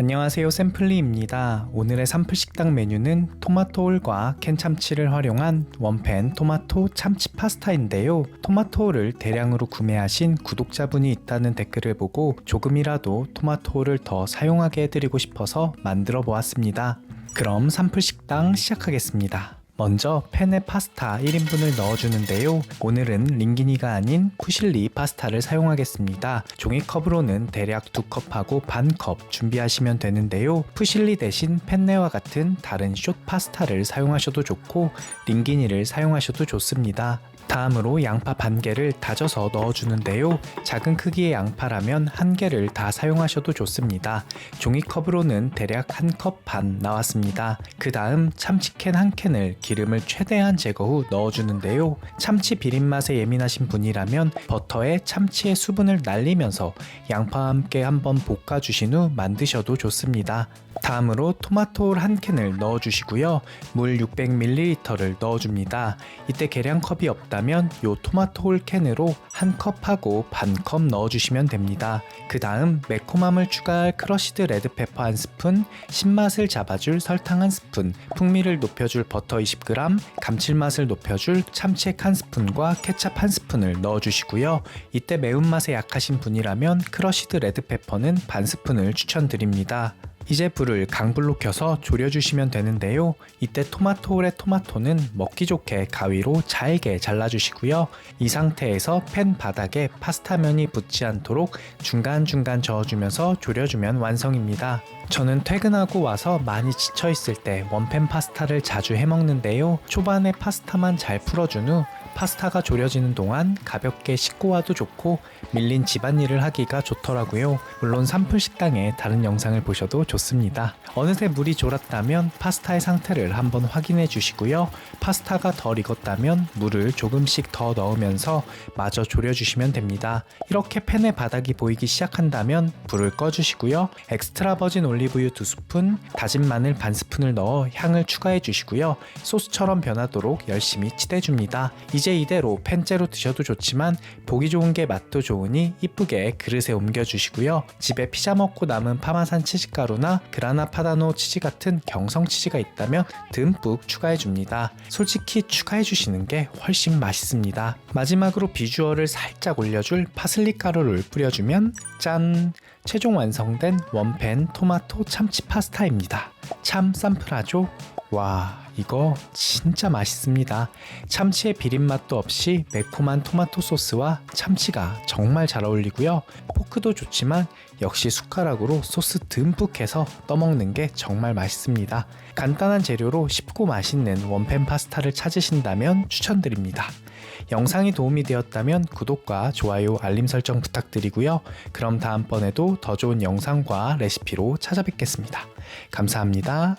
안녕하세요 샘플리입니다. 오늘의 삼플 식당 메뉴는 토마토홀과 캔 참치를 활용한 원팬 토마토 참치 파스타인데요. 토마토홀을 대량으로 구매하신 구독자분이 있다는 댓글을 보고 조금이라도 토마토홀을 더 사용하게 해드리고 싶어서 만들어 보았습니다. 그럼 삼플 식당 시작하겠습니다. 먼저 팬에 파스타 1인분을 넣어주는데요. 오늘은 링기니가 아닌 푸실리 파스타를 사용하겠습니다. 종이컵으로는 대략 2컵하고 반 컵 준비하시면 되는데요. 푸실리 대신 펜네와 같은 다른 숏 파스타를 사용하셔도 좋고 링기니를 사용하셔도 좋습니다. 다음으로 양파 반 개를 다져서 넣어주는데요. 작은 크기의 양파라면 한 개를 다 사용하셔도 좋습니다. 종이컵으로는 대략 한 컵 반 나왔습니다. 그 다음 참치캔 한 캔을 기름을 최대한 제거 후 넣어주는데요. 참치 비린 맛에 예민하신 분이라면 버터에 참치의 수분을 날리면서 양파와 함께 한번 볶아주신 후 만드셔도 좋습니다. 다음으로 토마토 한 캔을 넣어주시고요. 물 600ml를 넣어줍니다. 이때 계량컵이 없다 면 요 토마토 홀 캔으로 한 컵하고 반 컵 넣어주시면 됩니다. 그 다음 매콤함을 추가할 크러시드 레드페퍼 한 스푼, 신맛을 잡아줄 설탕 한 스푼, 풍미를 높여줄 버터 20g, 감칠맛을 높여줄 참치액 한 스푼과 케찹 한 스푼을 넣어주시고요. 이때 매운맛에 약하신 분이라면 크러시드 레드페퍼는 반 스푼을 추천드립니다. 이제 불을 강불로 켜서 졸여주시면 되는데요. 이때 토마토홀의 토마토는 먹기 좋게 가위로 잘게 잘라주시고요. 이 상태에서 팬 바닥에 파스타면이 붙지 않도록 중간중간 저어주면서 졸여주면 완성입니다. 저는 퇴근하고 와서 많이 지쳐있을 때 원팬 파스타를 자주 해먹는데요. 초반에 파스타만 잘 풀어준 후 파스타가 졸여지는 동안 가볍게 씻고 와도 좋고 밀린 집안일을 하기가 좋더라고요. 물론 산풀 식당의 다른 영상을 보셔도 좋습니다. 어느새 물이 졸았다면 파스타의 상태를 한번 확인해 주시고요. 파스타가 덜 익었다면 물을 조금씩 더 넣으면서 마저 졸여 주시면 됩니다. 이렇게 팬의 바닥이 보이기 시작한다면 불을 꺼 주시고요. 엑스트라 버진 올리브유 2스푼, 다진 마늘 반 스푼을 넣어 향을 추가해 주시고요. 소스처럼 변하도록 열심히 치대 줍니다. 이제 이대로 팬째로 드셔도 좋지만 보기 좋은 게 맛도 좋으니 이쁘게 그릇에 옮겨주시고요. 집에 피자 먹고 남은 파마산 치즈가루나 그라나 파다노 치즈 같은 경성 치즈가 있다면 듬뿍 추가해줍니다. 솔직히 추가해주시는 게 훨씬 맛있습니다. 마지막으로 비주얼을 살짝 올려줄 파슬리 가루를 뿌려주면 짠! 최종 완성된 원팬 토마토 참치 파스타입니다. 참 쌈플하죠? 와, 이거 진짜 맛있습니다. 참치의 비린 맛도 없이 매콤한 토마토 소스와 참치가 정말 잘 어울리고요. 포크도 좋지만 역시 숟가락으로 소스 듬뿍 해서 떠먹는 게 정말 맛있습니다. 간단한 재료로 쉽고 맛있는 원팬 파스타를 찾으신다면 추천드립니다. 영상이 도움이 되었다면 구독과 좋아요, 알림 설정 부탁드리고요. 그럼 다음번에도 더 좋은 영상과 레시피로 찾아뵙겠습니다. 감사합니다.